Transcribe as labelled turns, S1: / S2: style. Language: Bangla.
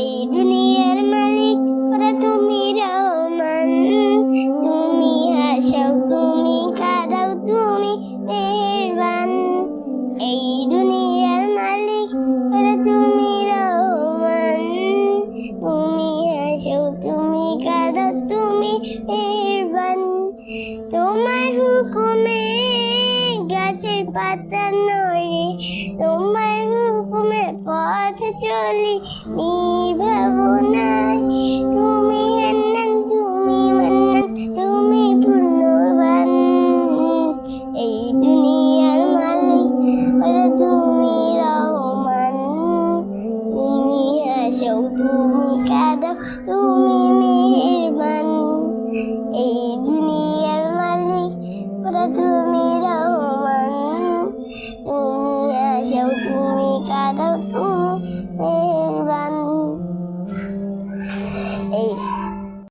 S1: এই দুনিয়ার মালিক, ওরা তুমি রহমান। তুমি হাসাও, তুমি কাঁদাও তুমি মেহেরবান। এই দুনিয়ার মালিক, ওরা তুমি রহমান। তুমি হাসাও, তুমি কাঁদাও তুমি মেহেরবান। তোমার হুকুমে গাছের পাতা নড়ে, তোমার পথ চলি, নির্ভাবনায়। তুমি হান্নান তুমি মান্নান, তুমি পূর্ণবান এই দুনিয়ার মালিক ওরা তুমি রহমান। তুমি হাসাও তুমি কাঁদাও তুমি মেহেরবান। এই দুনিয়ার মালিক ওরা তুমি